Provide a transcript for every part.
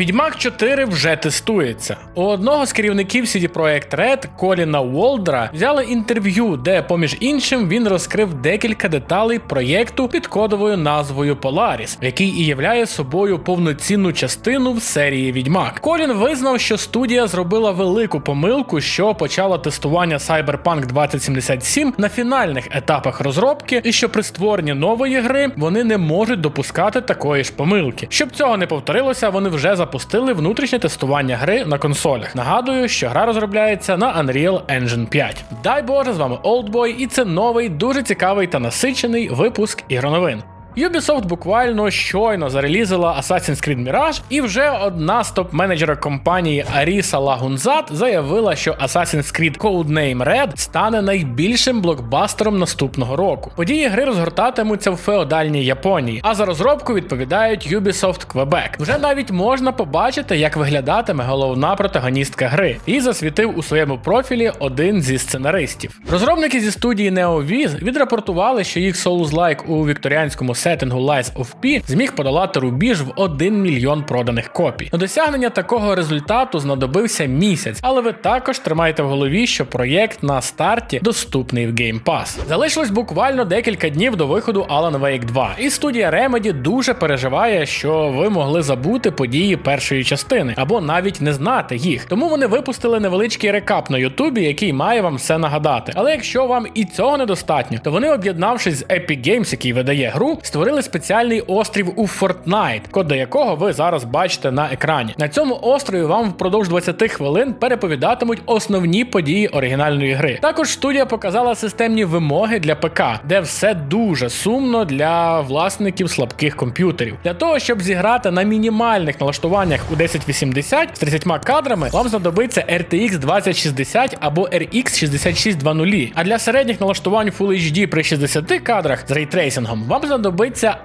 Відьмак 4 вже тестується. У одного з керівників CD Projekt Red, Коліна Уолдера, взяли інтерв'ю, де, поміж іншим, він розкрив декілька деталей проєкту під кодовою назвою Polaris, який і являє собою повноцінну частину в серії Відьмак. Колін визнав, що студія зробила велику помилку, що почала тестування Cyberpunk 2077 на фінальних етапах розробки, і що при створенні нової гри вони не можуть допускати такої ж помилки. Щоб цього не повторилося, вони вже запустили внутрішнє тестування гри на консолях. Нагадую, що гра розробляється на Unreal Engine 5. Дай Боже, з вами Oldboy, і це новий, дуже цікавий та насичений випуск ігроновин. Ubisoft буквально щойно зарелізила Assassin's Creed Mirage, і вже одна з топ-менеджера компанії Аріса Лагунзат заявила, що Assassin's Creed Codename Red стане найбільшим блокбастером наступного року. Події гри розгортатимуться в феодальній Японії, а за розробку відповідають Ubisoft Quebec. Вже навіть можна побачити, як виглядатиме головна протагоністка гри, і засвітив у своєму профілі один зі сценаристів. Розробники зі студії NeoViz відрапортували, що їх Souls-like у вікторіанському сеттингу Lies of P зміг подолати рубіж в 1 мільйон проданих копій. На досягнення такого результату знадобився місяць, але ви також тримайте в голові, що проєкт на старті доступний в Game Pass. Залишилось буквально декілька днів до виходу Alan Wake 2, і студія Remedy дуже переживає, що ви могли забути події першої частини або навіть не знати їх. Тому вони випустили невеличкий рекап на Ютубі, який має вам все нагадати. Але якщо вам і цього недостатньо, то вони, об'єднавшись з Epic Games, який видає гру, створили спеціальний острів у Fortnite, код якого ви зараз бачите на екрані. На цьому острові вам впродовж 20 хвилин переповідатимуть основні події оригінальної гри. Також студія показала системні вимоги для ПК, де все дуже сумно для власників слабких комп'ютерів. Для того, щоб зіграти на мінімальних налаштуваннях у 1080 з 30 кадрами, вам знадобиться RTX 2060 або RX 6620. А для середніх налаштувань Full HD при 60 кадрах з рейтрейсингом вам знадобиться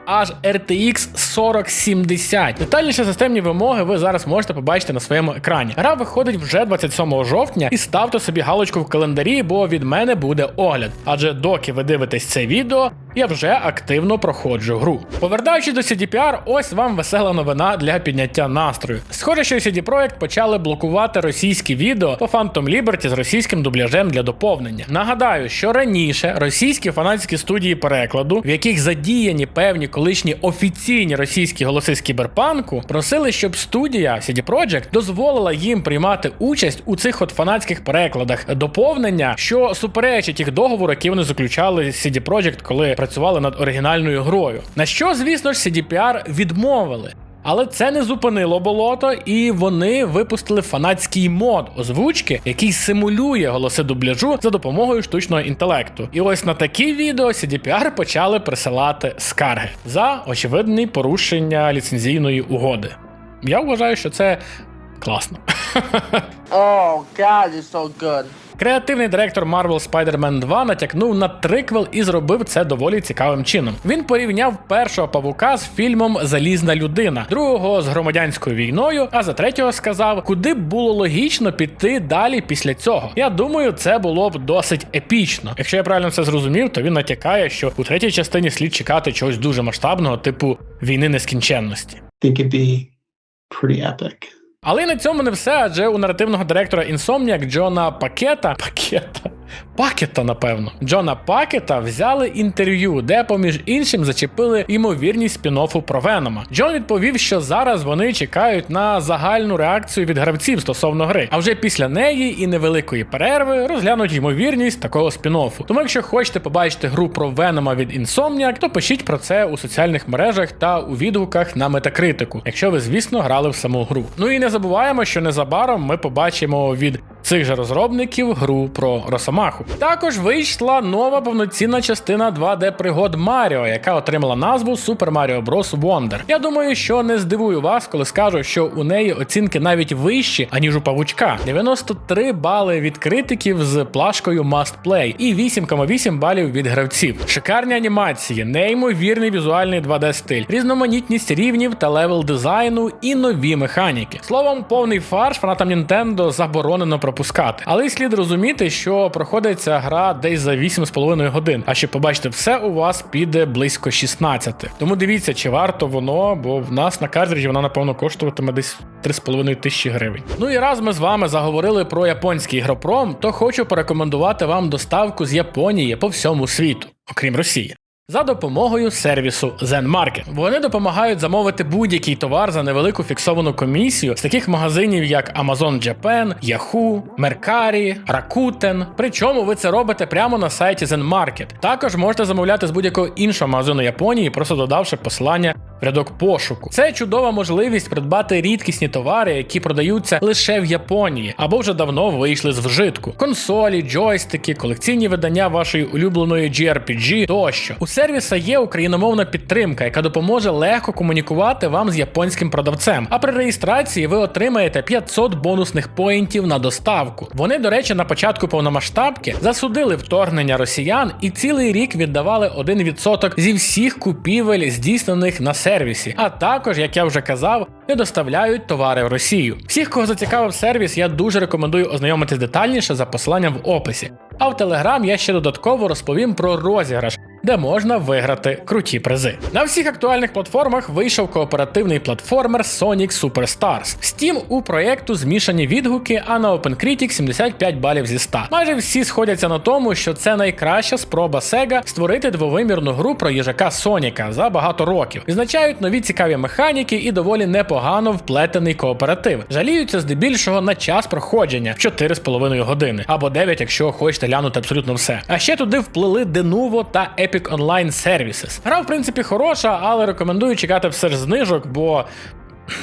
аж RTX 4070. Детальніше системні вимоги ви зараз можете побачити на своєму екрані. Гра виходить вже 27 жовтня і ставте собі галочку в календарі, бо від мене буде огляд. Адже доки ви дивитесь це відео, я вже активно проходжу гру. Повертаючись до CDPR, ось вам весела новина для підняття настрою. Схоже, що CD Projekt почали блокувати російські відео по Phantom Liberty з російським дубляжем для доповнення. Нагадаю, що раніше російські фанатські студії перекладу, в яких задіяні певні колишні офіційні російські голоси з кіберпанку, просили, щоб студія CD Projekt дозволила їм приймати участь у цих от фанатських перекладах доповнення, що суперечить їх договору, які вони заключали з CD Projekt, коли працювали над оригінальною грою. На що, звісно ж, CDPR відмовили. Але це не зупинило болото, і вони випустили фанатський мод озвучки, який симулює голоси дубляжу за допомогою штучного інтелекту. І ось на такі відео CDPR почали присилати скарги за очевидні порушення ліцензійної угоди. Я вважаю, що це класно. Oh God, it's so good. Креативний директор Marvel Spider-Man 2 натякнув на триквел і зробив це доволі цікавим чином. Він порівняв першого павука з фільмом Залізна людина, другого з громадянською війною, а за третього сказав, куди б було логічно піти далі після цього. Я думаю, це було б досить епічно. Якщо я правильно все зрозумів, то він натякає, що у третій частині слід чекати чогось дуже масштабного, типу війни нескінченності. think it'd be pretty epic. Але на цьому не все, адже у наративного директора Insomniac Джона Пакета. Пакета. Пакета, напевно. Джона Пакета взяли інтерв'ю, де, поміж іншим, зачепили ймовірність спін-оффу про Венома. Джон відповів, що зараз вони чекають на загальну реакцію від гравців стосовно гри, а вже після неї і невеликої перерви розглянуть ймовірність такого спін-оффу. Тому, якщо хочете побачити гру про Венома від Insomniac, то пишіть про це у соціальних мережах та у відгуках на метакритику, якщо ви, звісно, грали в саму гру. Ну і не забуваємо, що незабаром ми побачимо від цих же розробників гру про Росомаху. Також вийшла нова повноцінна частина 2D пригод Маріо, яка отримала назву Super Mario Bros. Wonder. Я думаю, що не здивую вас, коли скажу, що у неї оцінки навіть вищі, аніж у павучка. 93 бали від критиків з плашкою Must Play і 8,8 балів від гравців. Шикарні анімації, неймовірний візуальний 2D стиль, різноманітність рівнів та левел дизайну і нові механіки. Словом, повний фарш фанатам Nintendo заборонено пропускати. Але слід розуміти, що проходить ця гра десь за 8,5 годин. А щоб побачити все, у вас піде близько 16. Тому дивіться, чи варто воно, бо в нас на картриджі вона, напевно, коштуватиме десь 3,5 тисячі гривень. Ну і раз ми з вами заговорили про японський ігропром, то хочу порекомендувати вам доставку з Японії по всьому світу, окрім Росії. За допомогою сервісу ZenMarket. Вони допомагають замовити будь-який товар за невелику фіксовану комісію з таких магазинів, як Amazon Japan, Yahoo, Mercari, Rakuten. Причому ви це робите прямо на сайті ZenMarket. Також можете замовляти з будь-якого іншого магазину Японії, просто додавши посилання рядок пошуку. Це чудова можливість придбати рідкісні товари, які продаються лише в Японії або вже давно вийшли з вжитку: консолі, джойстики, колекційні видання вашої улюбленої JRPG тощо. У сервіса є україномовна підтримка, яка допоможе легко комунікувати вам з японським продавцем. А при реєстрації ви отримаєте 500 бонусних поінтів на доставку. Вони, до речі, на початку повномасштабки засудили вторгнення росіян і цілий рік віддавали 1% зі всіх купівель, здійснених на сервісі. А також, як я вже казав, не доставляють товари в Росію. Всіх, кого зацікавив сервіс, я дуже рекомендую ознайомитись детальніше за посиланням в описі. А в Телеграм я ще додатково розповім про розіграш, де можна виграти круті призи. На всіх актуальних платформах вийшов кооперативний платформер Sonic Superstars. Steam у проєкту змішані відгуки, а на OpenCritic 75 балів зі 100. Майже всі сходяться на тому, що це найкраща спроба Sega створити двовимірну гру про їжака Соніка за багато років. Відзначають нові цікаві механіки і доволі непогано вплетений кооператив. Жаліються здебільшого на час проходження 4,5 години або 9, якщо хочете глянути абсолютно все. А ще туди вплили Denuvo та Epic Online Services. Гра, в принципі, хороша, але рекомендую чекати все ж знижок, бо.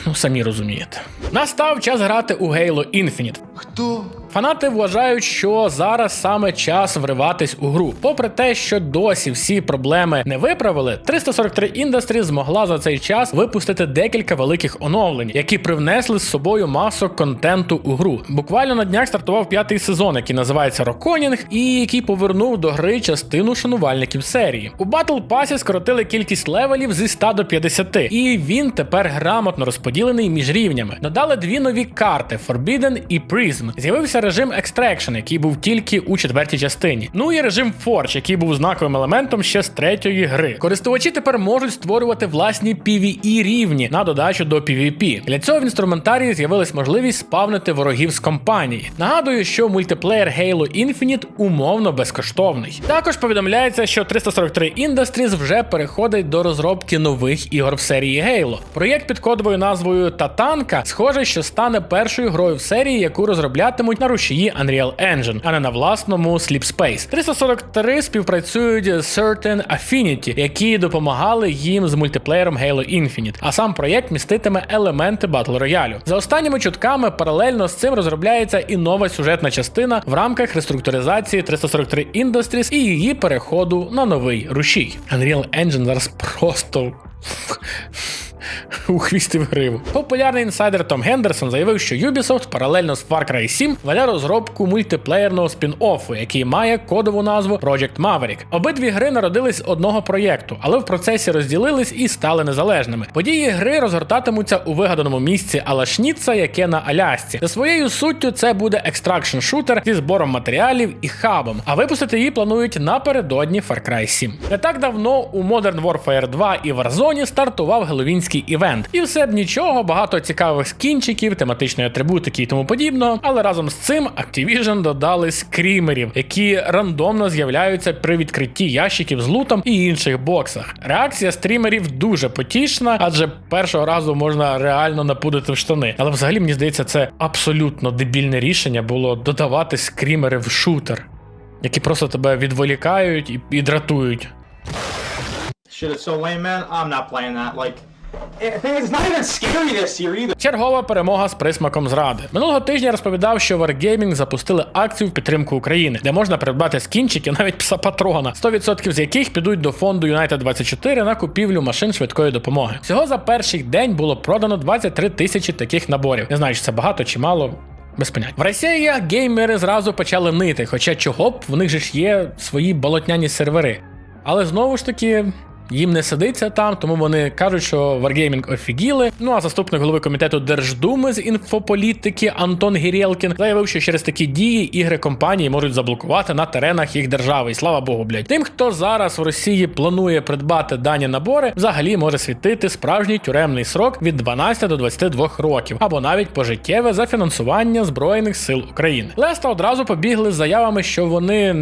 Ну, самі розумієте. Настав час грати у Halo Infinite. Хто? Фанати вважають, що зараз саме час вриватись у гру. Попри те, що досі всі проблеми не виправили, 343 Industries змогла за цей час випустити декілька великих оновлень, які привнесли з собою масу контенту у гру. Буквально на днях стартував п'ятий сезон, який називається Роконінг, і який повернув до гри частину шанувальників серії. У Battle Pass скоротили кількість левелів зі 100 до 50, і він тепер грамотно розподілений між рівнями. Додали дві нові карти Forbidden і Prism. З'явився режим Extraction, який був тільки у четвертій частині. Ну і режим Forge, який був знаковим елементом ще з третьої гри. Користувачі тепер можуть створювати власні PvE рівні на додачу до PvP. Для цього в інструментарії з'явилась можливість спавнити ворогів з компанії. Нагадую, що мультиплеєр Halo Infinite умовно безкоштовний. Також повідомляється, що 343 Industries вже переходить до розробки нових ігор в серії Halo. Проєкт під кодовою назвою Татанка схоже, що стане першою грою в серії, яку розроблятимуть на рушії Unreal Engine, а не на власному Sleep Space. 343 співпрацюють з Certain Affinity, які допомагали їм з мультиплеєром Halo Infinite, а сам проєкт міститиме елементи Battle Royale. За останніми чутками, паралельно з цим розробляється і нова сюжетна частина в рамках реструктуризації 343 Industries і її переходу на новий рушій. Unreal Engine зараз просто. У хвісті гриву. Популярний інсайдер Том Гендерсон заявив, що Ubisoft паралельно з Far Cry 7 веде розробку мультиплеєрного спін-оффу, який має кодову назву Project Maverick. Обидві гри народились одного проєкту, але в процесі розділились і стали незалежними. Події гри розгортатимуться у вигаданому місці Алашніца, яке на Алясці. За своєю суттю це буде екстракшн шутер зі збором матеріалів і хабом. А випустити її планують напередодні Far Cry 7. Не так давно у Modern Warfare 2 і Warzone стартував геловінський івент. І все б нічого, багато цікавих скінчиків, тематичної атрибутики і тому подібного. Але разом з цим Activision додали скрімерів, які рандомно з'являються при відкритті ящиків з лутом і інших боксах. Реакція стрімерів дуже потішна, адже першого разу можна реально напудити в штани. Але взагалі мені здається, це абсолютно дебільне рішення було додавати скрімери в шутер, які просто тебе відволікають і, і дратують. Shit, it's so lame, man. I'm not playing that. Like, it's not even scary this year either. Чергова перемога з присмаком зради. Минулого тижня розповідав, що Wargaming запустили акцію в підтримку України, де можна придбати скінчики, навіть пса патрона, 100% з яких підуть до фонду United 24 на купівлю машин швидкої допомоги. Всього за перший день було продано 23 тисячі таких наборів. Не знаю, чи це багато чи мало. Без понять. В Росії геймери зразу почали нити, хоча чого б в них же ж є свої болотняні сервери. Але знову ж таки, їм не сидиться там, тому вони кажуть, що Wargaming офігіли. Ну а заступник голови комітету Держдуми з інфополітики Антон Гірєлкін заявив, що через такі дії ігри компанії можуть заблокувати на теренах їх держави. І слава Богу, блядь. Тим, хто зараз в Росії планує придбати дані набори, взагалі може світити справжній тюремний срок від 12 до 22 років, або навіть пожиттєве за фінансування збройних сил України. Леста одразу побігли з заявами, що вони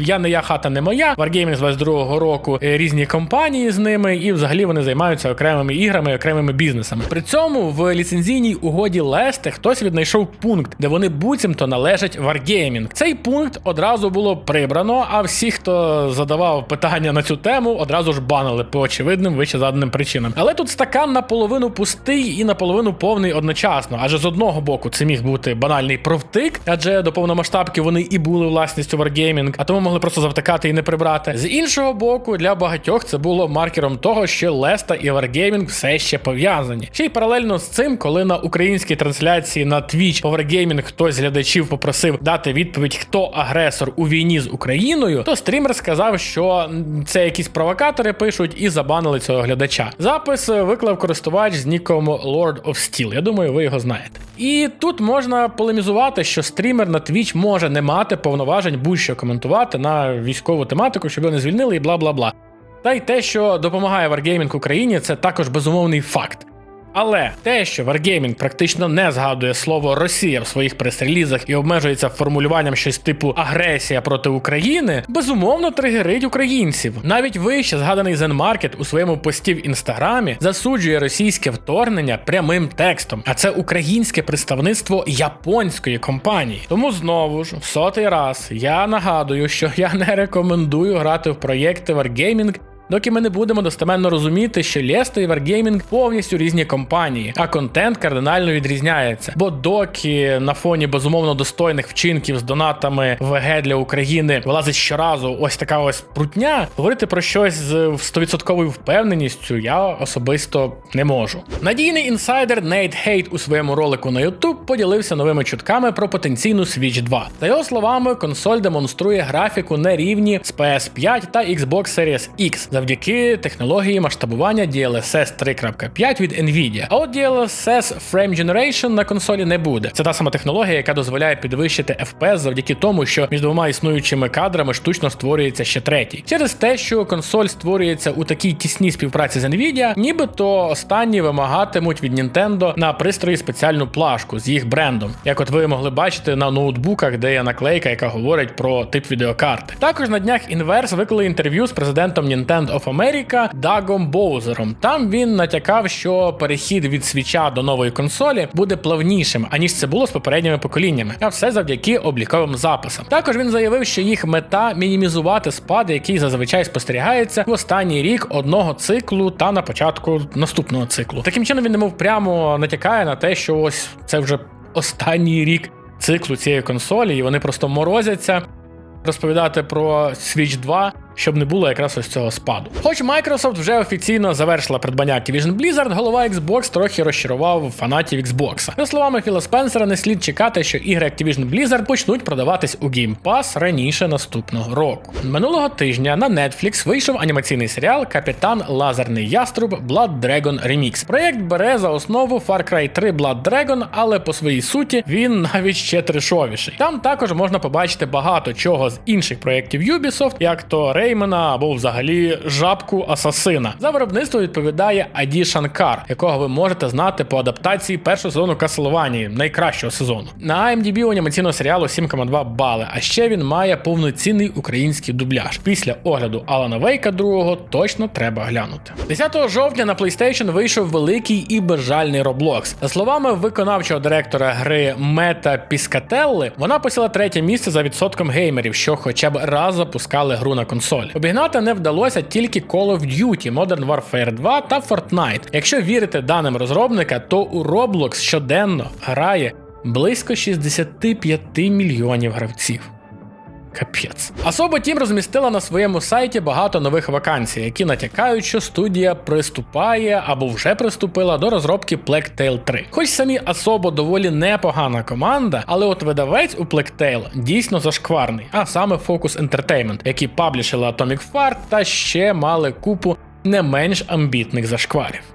я не я хата не моя. Wargaming з 22-го року е, різні компанії з ними, і взагалі вони займаються окремими іграми, окремими бізнесами. При цьому в ліцензійній угоді Лесте хтось віднайшов пункт, де вони буцімто належать Wargaming. Цей пункт одразу було прибрано, а всі, хто задавав питання на цю тему, одразу ж банили по очевидним вище заданим причинам. Але тут стакан наполовину пустий і наполовину повний одночасно. Адже з одного боку це міг бути банальний провтик, адже до повномасштабки вони і були власністю Wargaming, а тому могли просто завтикати і не прибрати. З іншого боку, для багатьох це було маркером того, що Леста і Wargaming все ще пов'язані. Ще й паралельно з цим, коли на українській трансляції на Twitch по Wargaming хтось з глядачів попросив дати відповідь, хто агресор у війні з Україною, то стрімер сказав, що це якісь провокатори пишуть і забанили цього глядача. Запис виклав користувач з ніком Lord of Steel. Я думаю, ви його знаєте. І тут можна полемізувати, що стрімер на Twitch може не мати повноважень будь-що коментувати на військову тематику, щоб його не звільнили і бла бла бла. Та й те, що допомагає Wargaming Україні, це також безумовний факт. Але те, що Wargaming практично не згадує слово Росія в своїх прес-релізах і обмежується формулюванням щось типу агресія проти України, безумовно тригерить українців. Навіть вище згаданий Zenmarket у своєму пості в інстаграмі засуджує російське вторгнення прямим текстом, а це українське представництво японської компанії. Тому знову ж в сотий раз я нагадую, що я не рекомендую грати в проєкти Wargaming Доки ми не будемо достеменно розуміти, що Лесто і Wargaming повністю різні компанії, а контент кардинально відрізняється. Бо доки на фоні безумовно достойних вчинків з донатами ВГ для України вилазить щоразу ось така ось прутня, говорити про щось з 100% впевненістю я особисто не можу. Надійний інсайдер Нейт Хейт у своєму ролику на YouTube поділився новими чутками про потенційну Switch 2. За його словами, консоль демонструє графіку на рівні з PS5 та Xbox Series X завдяки технології масштабування DLSS 3.5 від Nvidia. А от DLSS Frame Generation на консолі не буде. Це та сама технологія, яка дозволяє підвищити FPS завдяки тому, що між двома існуючими кадрами штучно створюється ще третій. Через те, що консоль створюється у такій тісній співпраці з Nvidia, нібито останні вимагатимуть від Nintendo на пристрої спеціальну плашку з їх брендом, як от ви могли бачити на ноутбуках, де є наклейка, яка говорить про тип відеокарти. Також на днях Inverse виклали інтерв'ю з президентом Nintendo of America Дагом Боузером. Там він натякав, що перехід від свіча до нової консолі буде плавнішим, аніж це було з попередніми поколіннями, а все завдяки обліковим записам. Також він заявив, що їх мета мінімізувати спад, який зазвичай спостерігається в останній рік одного циклу та на початку наступного циклу. Таким чином він немов прямо натякає на те, що ось це вже останній рік циклу цієї консолі, і вони просто морозяться розповідати про Switch 2, щоб не було якраз ось цього спаду. Хоч Microsoft вже офіційно завершила придбання Activision Blizzard, голова Xbox трохи розчарував фанатів Xbox. За словами Філа Спенсера, не слід чекати, що ігри Activision Blizzard почнуть продаватись у Game Pass раніше наступного року. Минулого тижня на Netflix вийшов анімаційний серіал Капітан Лазерний Яструб Blood Dragon Remix. Проєкт бере за основу Far Cry 3 Blood Dragon, але по своїй суті він навіть ще трешовіший. Там також можна побачити багато чого з інших проєктів Ubisoft, як то Реймена або взагалі жабку Асасина. За виробництво відповідає Аді Шанкар, якого ви можете знати по адаптації першого сезону Castlevania, найкращого сезону. На IMDb у анімаційного серіалу 7,2 бали, а ще він має повноцінний український дубляж. Після огляду Алана Вейка 2 точно треба глянути. 10 жовтня на PlayStation вийшов великий і безжальний Roblox. За словами виконавчого директора гри Мета Піскателли, вона посіла третє місце за відсотком геймерів, що хоча б раз запускали гру на консоль. Обігнати не вдалося тільки Call of Duty, Modern Warfare 2 та Fortnite. Якщо вірити даним розробника, то у Roblox щоденно грає близько 65 мільйонів гравців. Капець. Особо Тім розмістила на своєму сайті багато нових вакансій, які натякають, що студія приступає або вже приступила до розробки Tale 3. Хоч самі особо доволі непогана команда, але от видавець у Tale дійсно зашкварний, а саме Focus Entertainment, які паблішили Atomic Fart та ще мали купу не менш амбітних зашкварів.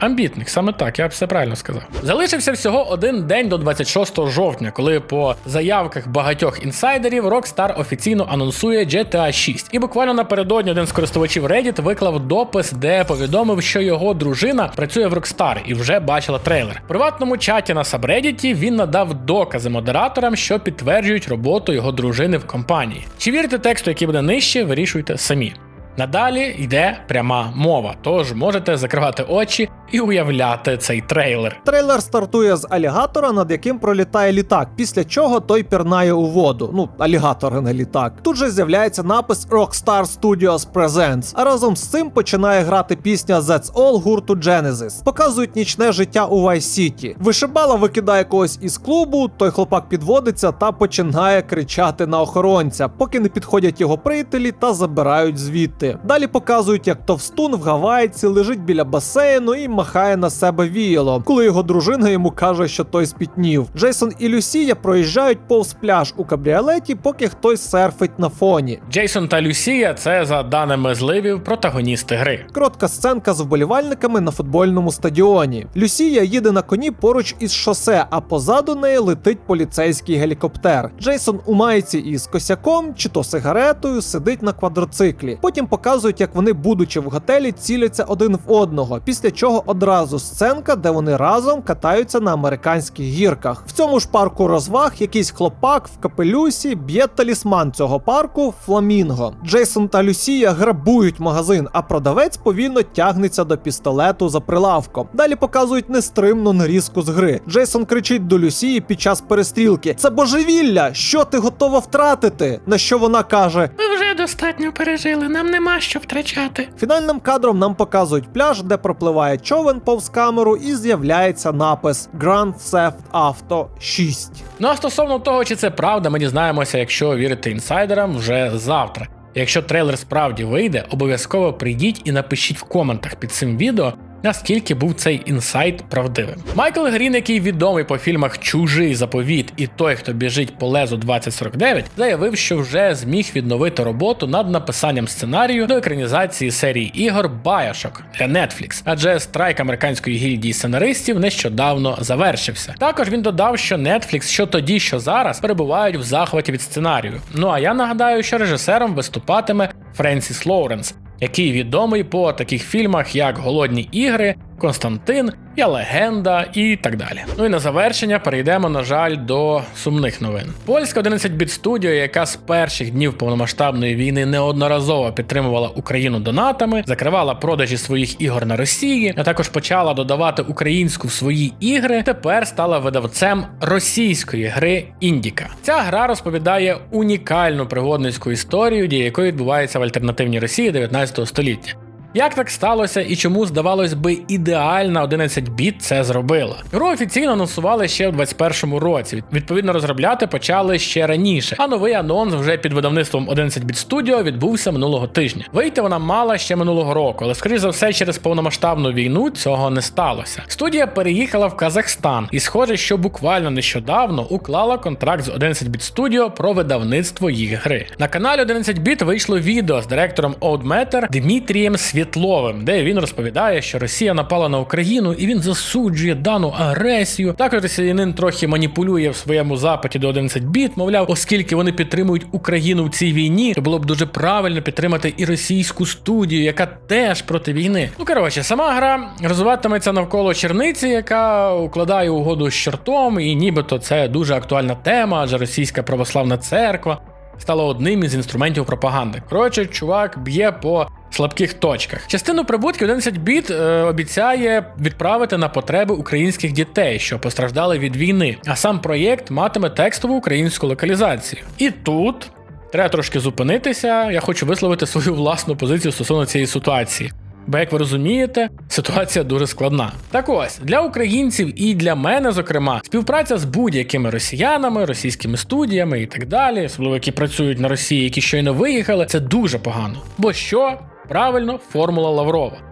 Амбітних, саме так, я б все правильно сказав. Залишився всього один день до 26 жовтня, коли по заявках багатьох інсайдерів Rockstar офіційно анонсує GTA 6. І буквально напередодні один з користувачів Reddit виклав допис, де повідомив, що його дружина працює в Rockstar і вже бачила трейлер. В приватному чаті на сабреддіті він надав докази модераторам, що підтверджують роботу його дружини в компанії. Чи вірите тексту, який буде нижче, вирішуйте самі. Надалі йде пряма мова, тож можете закривати очі і уявляти цей трейлер. Трейлер стартує з алігатора, над яким пролітає літак, після чого той пірнає у воду. Ну, алігатор, не літак. Тут же з'являється напис Rockstar Studios Presents, а разом з цим починає грати пісня That's All гурту Genesis. Показують нічне життя у Vice City. Вишибала викидає когось із клубу, той хлопак підводиться та починає кричати на охоронця, поки не підходять його приятелі та забирають звідти. Далі показують, як товстун в гавайці лежить біля басейну і махає на себе віялом, коли його дружина йому каже, що той спітнів. Джейсон і Люсія проїжджають повз пляж у кабріолеті, поки хтось серфить на фоні. Джейсон та Люсія це, за даними зливів, протагоністи гри. Коротка сценка з вболівальниками на футбольному стадіоні. Люсія їде на коні поруч із шосе, а позаду неї летить поліцейський гелікоптер. Джейсон у майці із косяком чи то сигаретою сидить на квадроциклі. Потім показують, як вони, будучи в готелі, ціляться один в одного. Після чого одразу сценка, де вони разом катаються на американських гірках. В цьому ж парку розваг якийсь хлопак в капелюсі б'є талісман цього парку Фламінго. Джейсон та Люсія грабують магазин, а продавець повільно тягнеться до пістолету за прилавком. Далі показують нестримну нарізку з гри. Джейсон кричить до Люсії під час перестрілки: Це божевілля! Що ти готова втратити? На що вона каже: Ви вже достатньо пережили, нам нема що втрачати. Фінальним кадром нам показують пляж, де пропливає човен повз камеру, і з'являється напис Grand Theft Auto 6. Ну а стосовно того, чи це правда, ми дізнаємося, якщо вірити інсайдерам, вже завтра. Якщо трейлер справді вийде, обов'язково прийдіть і напишіть в коментах під цим відео, наскільки був цей інсайт правдивим. Майкл Грін, який відомий по фільмах Чужий заповіт і той, хто біжить по лезу 2049, заявив, що вже зміг відновити роботу над написанням сценарію до екранізації серії ігор Bioshock для Netflix, адже страйк американської гільдії сценаристів нещодавно завершився. Також він додав, що Netflix що тоді, що зараз перебувають в захваті від сценарію. Ну а я нагадаю, що режисером виступатиме Френсіс Лоуренс, який відомий по таких фільмах, як Голодні ігри, Константин, Я легенда і так далі. Ну і на завершення перейдемо, на жаль, до сумних новин. Польська 11-біт Studio, яка з перших днів повномасштабної війни неодноразово підтримувала Україну донатами, закривала продажі своїх ігор на Росії, а також почала додавати українську в свої ігри. Тепер стала видавцем російської гри Індіка. Ця гра розповідає унікальну пригодницьку історію, дія якої відбувається в альтернативній Росії 19 століття. Як так сталося і чому, здавалось би, ідеальна 11 біт це зробила? Гру офіційно анонсували ще в 2021 році. Відповідно, розробляти почали ще раніше, а новий анонс вже під видавництвом 11 біт Studio відбувся минулого тижня. Вийти вона мала ще минулого року, але скоріш за все, через повномасштабну війну цього не сталося. Студія переїхала в Казахстан, і схоже, що буквально нещодавно уклала контракт з 11 біт Studio про видавництво їх гри. На каналі 11 біт вийшло відео з директором Old Matter Дмитрієм Світловим, де він розповідає, що Росія напала на Україну і він засуджує дану агресію. Також росіянин трохи маніпулює в своєму запиті до 11 біт, мовляв, оскільки вони підтримують Україну в цій війні, то було б дуже правильно підтримати і російську студію, яка теж проти війни. Ну коротше, сама гра розвиватиметься навколо черниці, яка укладає угоду з чортом, і нібито це дуже актуальна тема, адже російська православна церква стало одним із інструментів пропаганди. Коротше, чувак б'є по слабких точках. Частину прибутків 11 біт е, обіцяє відправити на потреби українських дітей, що постраждали від війни. А сам проєкт матиме текстову українську локалізацію. І тут. Треба трошки зупинитися. Я хочу висловити свою власну позицію стосовно цієї ситуації. Бо, як ви розумієте, ситуація дуже складна. Так ось для українців і для мене, зокрема, співпраця з будь-якими росіянами, російськими студіями і так далі, особливо які працюють на Росії, які щойно виїхали, це дуже погано. Бо що правильно формула Лаврова.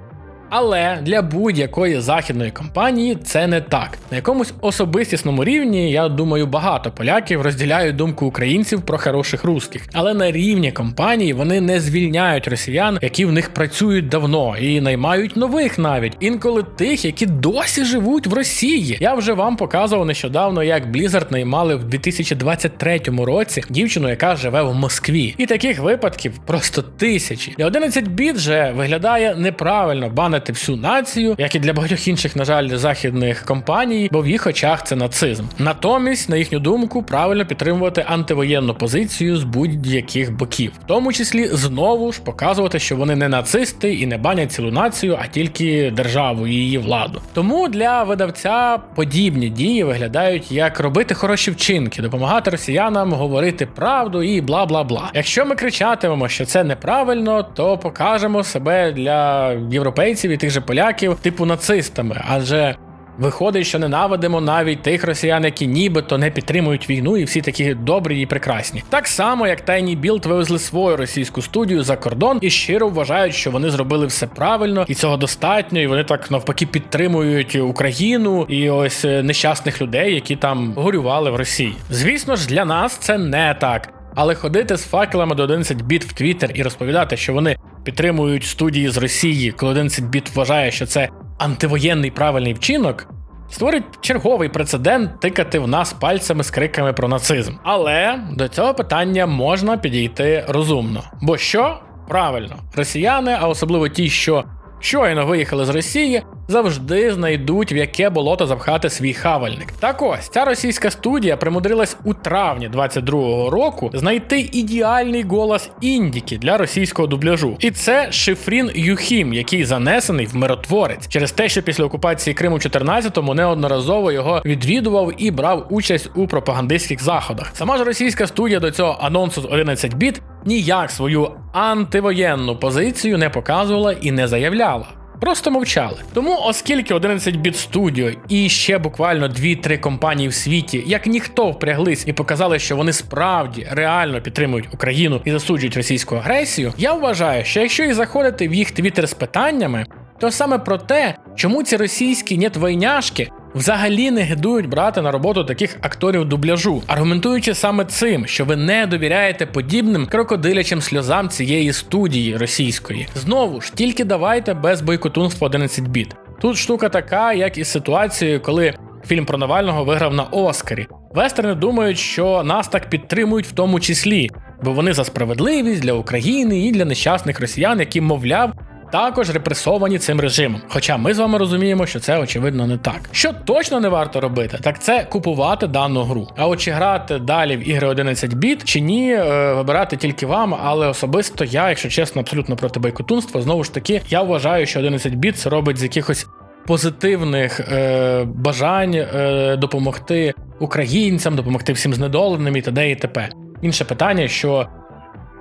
Але для будь-якої західної компанії це не так. На якомусь особистісному рівні, я думаю, багато поляків розділяють думку українців про хороших русських. Але на рівні компанії вони не звільняють росіян, які в них працюють давно, і наймають нових навіть інколи тих, які досі живуть в Росії. Я вже вам показував нещодавно, як Blizzard наймали в 2023 році дівчину, яка живе в Москві. І таких випадків просто тисячі. Для 11 біт же виглядає неправильно банити всю націю, як і для багатьох інших, на жаль, західних компаній, бо в їх очах це нацизм. Натомість, на їхню думку, правильно підтримувати антивоєнну позицію з будь-яких боків, в тому числі знову ж показувати, що вони не нацисти і не банять цілу націю, а тільки державу і її владу. Тому для видавця подібні дії виглядають як робити хороші вчинки, допомагати росіянам говорити правду і бла бла бла. Якщо ми кричатимемо, що це неправильно, то покажемо себе для європейців і тих же поляків, типу нацистами, адже. Виходить, що ненавидимо навіть тих росіян, які нібито не підтримують війну, і всі такі добрі і прекрасні. Так само, як Tiny Build вивезли свою російську студію за кордон і щиро вважають, що вони зробили все правильно, і цього достатньо, і вони так навпаки підтримують Україну і ось е, нещасних людей, які там горювали в Росії. Звісно ж, для нас це не так. Але ходити з факелами до 11 біт в Твіттер і розповідати, що вони підтримують студії з Росії, коли 11 біт вважає, що це антивоєнний правильний вчинок, створить черговий прецедент тикати в нас пальцями з криками про нацизм. Але до цього питання можна підійти розумно. Бо що? Правильно, росіяни, а особливо ті, що щойно виїхали з Росії, завжди знайдуть в яке болото запхати свій хавальник. Так ось ця російська студія примудрилась у травні 22-го року знайти ідеальний голос індіки для російського дубляжу. І це Шифрін Юхім, який занесений в миротворець через те, що після окупації Криму в 14-му неодноразово його відвідував і брав участь у пропагандистських заходах. Сама ж російська студія до цього анонсу з 11 біт ніяк свою антивоєнну позицію не показувала і не заявляла. Просто мовчали. Тому, оскільки 11 біт Studio і ще буквально 2-3 компанії в світі, як ніхто впряглись і показали, що вони справді реально підтримують Україну і засуджують російську агресію, я вважаю, що якщо і заходити в їх твіттер з питаннями, то саме про те, чому ці російські нетвойняшки взагалі не гидують брати на роботу таких акторів дубляжу, аргументуючи саме цим, що ви не довіряєте подібним крокодилячим сльозам цієї студії російської. Знову ж тільки давайте без бойкотунства 11 біт. Тут штука така, як із ситуацією, коли фільм про Навального виграв на Оскарі. Вестерни думають, що нас так підтримують в тому числі, бо вони за справедливість для України і для нещасних росіян, які, мовляв, також репресовані цим режимом. Хоча ми з вами розуміємо, що це очевидно не так. Що точно не варто робити, так це купувати дану гру. А от чи грати далі в ігри 11 біт чи ні, е, вибирати тільки вам. Але особисто я, якщо чесно, абсолютно проти бойкотунства. Знову ж таки, я вважаю, що 11 біт це робить з якихось позитивних е, бажань е, допомогти українцям, допомогти всім знедоленим і т.д. і т.п. Інше питання, що,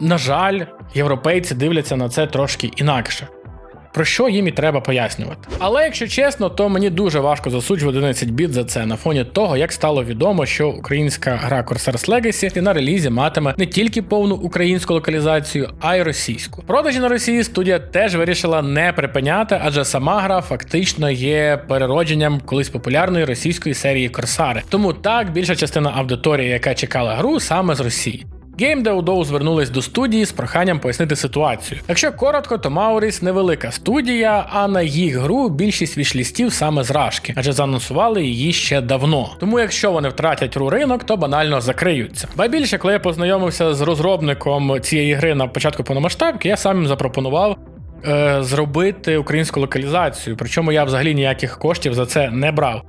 на жаль, європейці дивляться на це трошки інакше. Про що їм і треба пояснювати. Але якщо чесно, то мені дуже важко засуджувати 11 біт за це на фоні того, як стало відомо, що українська гра Corsairs Legacy на релізі матиме не тільки повну українську локалізацію, а й російську. Продажі на Росії студія теж вирішила не припиняти, адже сама гра фактично є переродженням колись популярної російської серії Корсари. Тому так більша частина аудиторії, яка чекала гру, саме з Росії. GameDeoDo звернулись до студії з проханням пояснити ситуацію. Якщо коротко, то Maurис невелика студія, а на їх гру більшість вішлістів саме з рашки, адже заанонсували її ще давно. Тому якщо вони втратять ру ринок, то банально закриються. Ба більше, коли я познайомився з розробником цієї гри на початку повномасштабки, я сам їм запропонував. е, Зробити українську локалізацію, причому я взагалі ніяких коштів за це не брав.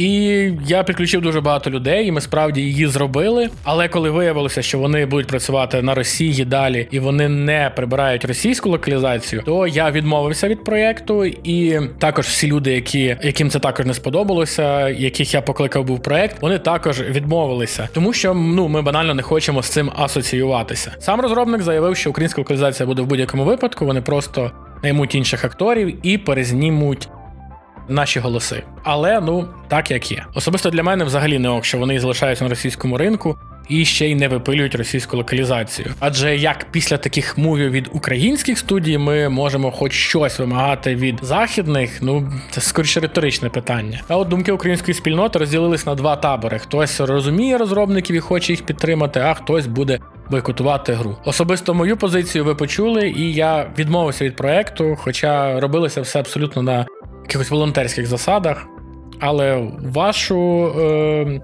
І я підключив дуже багато людей, і ми справді її зробили. Але коли виявилося, що вони будуть працювати на Росії далі і вони не прибирають російську локалізацію, то я відмовився від проєкту. І також всі люди, які яким це також не сподобалося, яких я покликав був проєкт, вони також відмовилися, тому що ну ми банально не хочемо з цим асоціюватися. Сам розробник заявив, що українська локалізація буде в будь-якому випадку. Вони просто наймуть інших акторів і перезнімуть наші голоси. Але ну так як є. Особисто для мене взагалі не ок, що вони залишаються на російському ринку. І ще й не випилюють російську локалізацію. Адже як після таких мувів від українських студій ми можемо хоч щось вимагати від західних, ну це скоріше риторичне питання. А от думки української спільноти розділились на два табори: хтось розуміє розробників і хоче їх підтримати, а хтось буде бойкотувати гру. Особисто мою позицію ви почули, і я відмовився від проекту, хоча робилося все абсолютно на якихось волонтерських засадах. Але вашу е,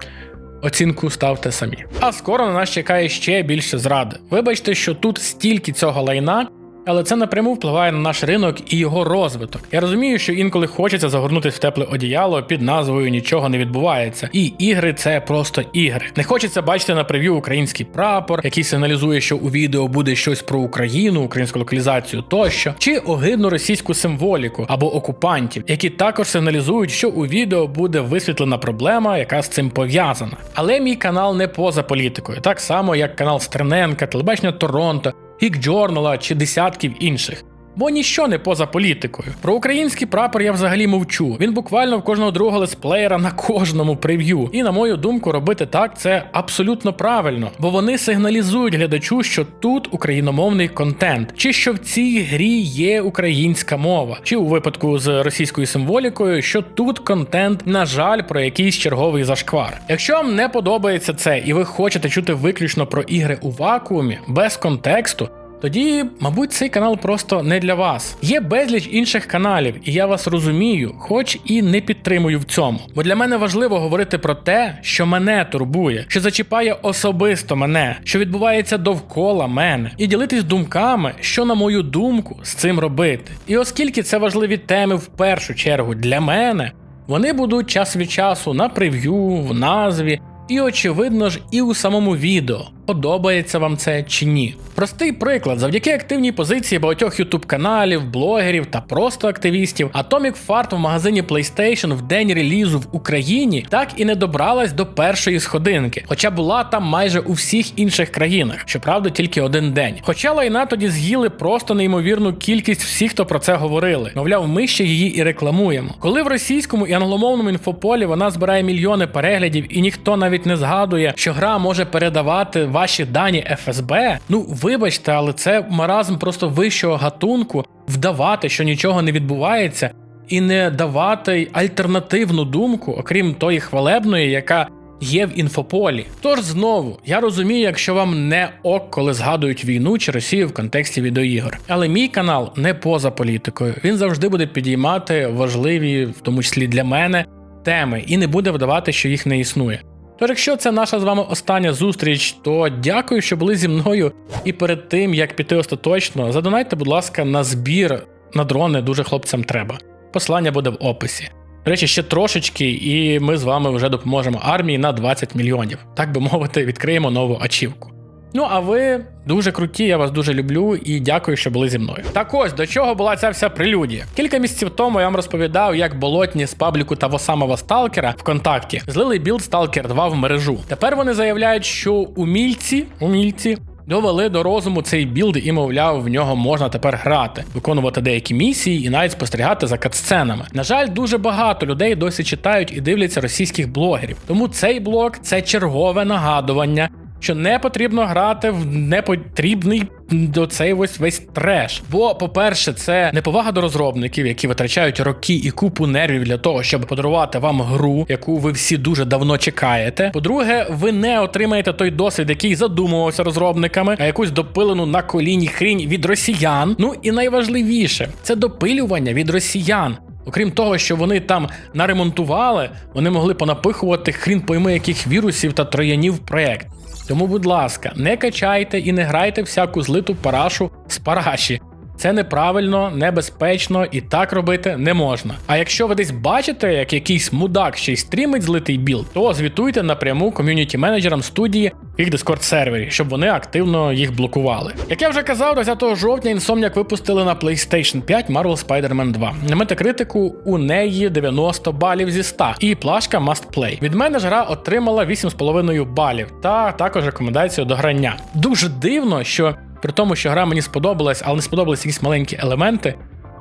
оцінку ставте самі. А скоро на нас чекає ще більше зради. Вибачте, що тут стільки цього лайна. Але це напряму впливає на наш ринок і його розвиток. Я розумію, що інколи хочеться загорнутися в тепле одіяло під назвою Нічого не відбувається. І ігри це просто ігри. Не хочеться бачити на прев'ю український прапор, який сигналізує, що у відео буде щось про Україну, українську локалізацію тощо, чи огидну російську символіку або окупантів, які також сигналізують, що у відео буде висвітлена проблема, яка з цим пов'язана. Але мій канал не поза політикою, так само як канал Стерненка, телебачення Торонто. Гік Джорнала чи десятків інших. Бо ніщо не поза політикою. Про український прапор я взагалі мовчу. Він буквально в кожного другого летсплеєра на кожному прев'ю. І на мою думку, робити так це абсолютно правильно, бо вони сигналізують глядачу, що тут україномовний контент, чи що в цій грі є українська мова, чи у випадку з російською символікою, що тут контент, на жаль, про якийсь черговий зашквар. Якщо вам не подобається це і ви хочете чути виключно про ігри у вакуумі без контексту. Тоді, мабуть, цей канал просто не для вас. Є безліч інших каналів, і я вас розумію, хоч і не підтримую в цьому. Бо для мене важливо говорити про те, що мене турбує, що зачіпає особисто мене, що відбувається довкола мене, і ділитись думками, що, на мою думку, з цим робити. І оскільки це важливі теми в першу чергу для мене, вони будуть час від часу на прев'ю, в назві. І очевидно ж, і у самому відео подобається вам це чи ні. Простий приклад: завдяки активній позиції багатьох ютуб каналів, блогерів та просто активістів, Atomic Fart в магазині PlayStation в день релізу в Україні так і не добралась до першої сходинки, хоча була там майже у всіх інших країнах, щоправда, тільки один день. Хоча лайна тоді з'їли просто неймовірну кількість всіх, хто про це говорили. Мовляв, ми ще її і рекламуємо. Коли в російському і англомовному інфополі вона збирає мільйони переглядів, і ніхто навіть не згадує, що гра може передавати ваші дані ФСБ. Ну вибачте, але це маразм просто вищого гатунку вдавати, що нічого не відбувається, і не давати альтернативну думку, окрім тої хвалебної, яка. Є в інфополі. Тож знову я розумію, якщо вам не ок, коли згадують війну чи Росію в контексті відеоігор. Але мій канал не поза політикою. Він завжди буде підіймати важливі, в тому числі для мене, теми і не буде вдавати, що їх не існує. Тож, якщо це наша з вами остання зустріч, то дякую, що були зі мною. І перед тим як піти остаточно, задонайте, будь ласка, на збір на дрони дуже хлопцям треба. Послання буде в описі. До речі, ще трошечки, і ми з вами вже допоможемо армії на 20 мільйонів. Так би мовити, відкриємо нову ачівку. Ну, а ви дуже круті, я вас дуже люблю і дякую, що були зі мною. Так ось до чого була ця вся прелюдія. Кілька місяців тому я вам розповідав, як болотні з пабліку того самого сталкера ВКонтакті злили білд Stalker 2 в мережу. Тепер вони заявляють, що умільці, умільці. Довели до розуму цей білд і, мовляв, в нього можна тепер грати, виконувати деякі місії і навіть спостерігати за катсценами. На жаль, дуже багато людей досі читають і дивляться російських блогерів. Тому цей блог це чергове нагадування, що не потрібно грати в непотрібний до цей ось весь треш. Бо, по-перше, це неповага до розробників, які витрачають роки і купу нервів для того, щоб подарувати вам гру, яку ви всі дуже давно чекаєте. По-друге, ви не отримаєте той досвід, який задумувався розробниками, а якусь допилену на коліні хрінь від росіян. Ну і найважливіше це допилювання від росіян. Окрім того, що вони там наремонтували, вони могли понапихувати хрін пойми яких вірусів та троянів проект. Тому, будь ласка, не качайте і не грайте всяку злиту парашу з параші. Це неправильно, небезпечно і так робити не можна. А якщо ви десь бачите, як якийсь мудак ще й стрімить злитий білд, то звітуйте напряму ком'юніті менеджерам студії їх Discord сервері, щоб вони активно їх блокували. Як я вже казав, 10 жовтня Insomniac випустили на PlayStation 5 Marvel Spider-Man 2. На метакритику у неї 90 балів зі 100 і плашка Must Play. Від мене ж гра отримала 8,5 балів та також рекомендацію до грання. Дуже дивно, що при тому, що гра мені сподобалась, але не сподобались якісь маленькі елементи.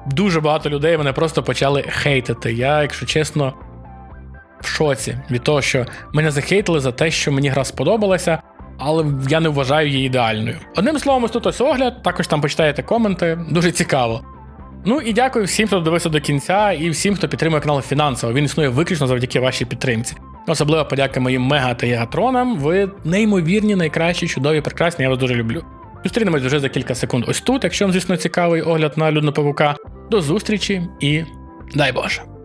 дуже багато людей мене просто почали хейтити. Я, якщо чесно, в шоці від того, що мене захейтили за те, що мені гра сподобалася, але я не вважаю її ідеальною. Одним словом, ось тут ось огляд, також там почитаєте коменти, дуже цікаво. Ну і дякую всім, хто дивився до кінця, і всім, хто підтримує канал фінансово. Він існує виключно завдяки вашій підтримці. Особливо подяка моїм мега та ягатронам. Ви неймовірні, найкращі, чудові, прекрасні. Я вас дуже люблю. Зустрінемось вже за кілька секунд. Ось тут, якщо вам, звісно, цікавий огляд на людну павука. До зустрічі і дай Боже!